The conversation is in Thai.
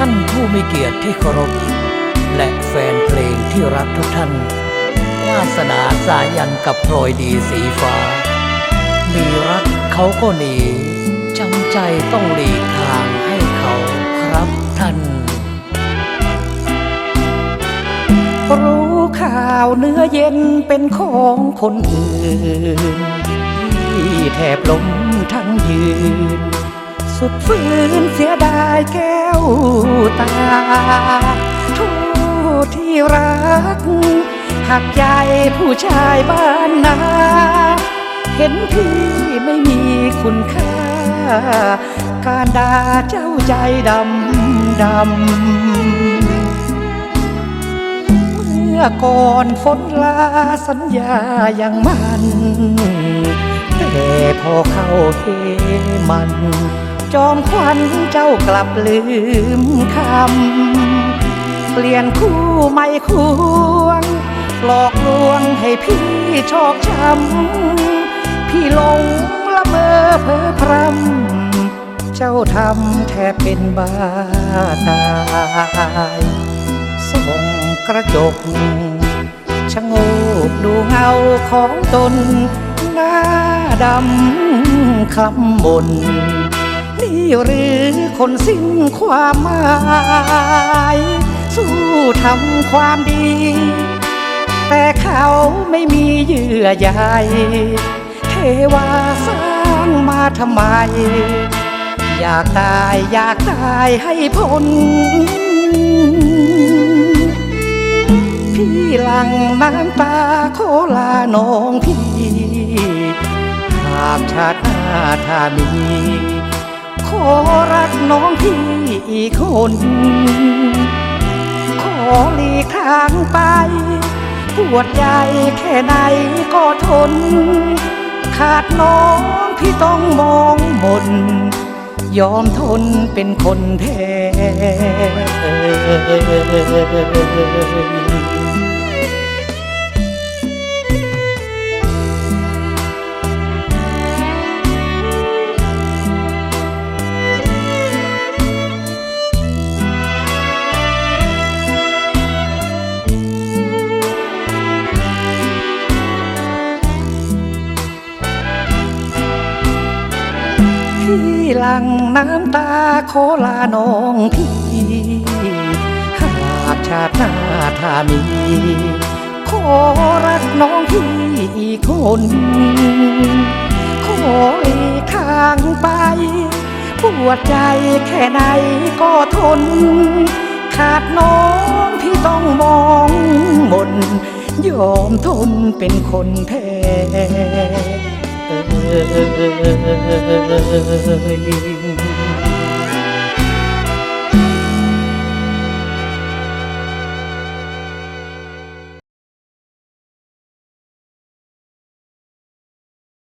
ท่านผู้มีเกียรติที่เคารพและแฟนเพลงที่รักทุกท่าน วาสนาสายันกับพลอยดีสีฟ้า มีรักเขาก็หนีจำใจต้องหลีกทางให้เขาครับท่าน รู้ข่าวเนื้อเย็นเป็นของคนอื่นที่แทบล้มทั้งยืน สุดฝืนเสียดายแก้วตาทูที่รัก หักใจผู้ชายบ้านนา เห็นพี่ไม่มีคุณค่า การด่าเจ้าใจดำดำ เมื่อก่อนฝนลาสัญญาอย่างมันแต่พอเข้าเฮมัน จอมควันเจ้ากลับลืมคำ เปลี่ยนคู่ไม่ควง หลอกลวงให้พี่ชอกช้ำ พี่หลงละเมอเพ้อพรำ เจ้าทำแทบเป็นบ้าตายส่องกระจกชะโงกดูเงาของตนหน้าดำคำบน หรือคนสิ้นความหมาย สู้ทำความดี แต่เขาไม่มีเยื่อใยเทวาสร้างมาทำไม อยากตายอยากตายให้พ้นพี่หลังน้ำตาโคลาน้องพี่หากชาติหน้าถ้ามี ขอรักน้องพี่อีกคน ขอหลีกทางไป ปวดใจแค่ไหนก็ทน ขาดน้องพี่ต้องมองบนยอมทนเป็นคนแท้ หลังน้ำตาขอลาน้องพี่หากชาติหน้าถ้ามีขอรักน้องพี่อีกคนขอหลีกทางไปปวดใจแค่ไหนก็ทน ขาดน้องพี่ต้องมองมนยอมทนเป็นคนแพ้ เอ่ย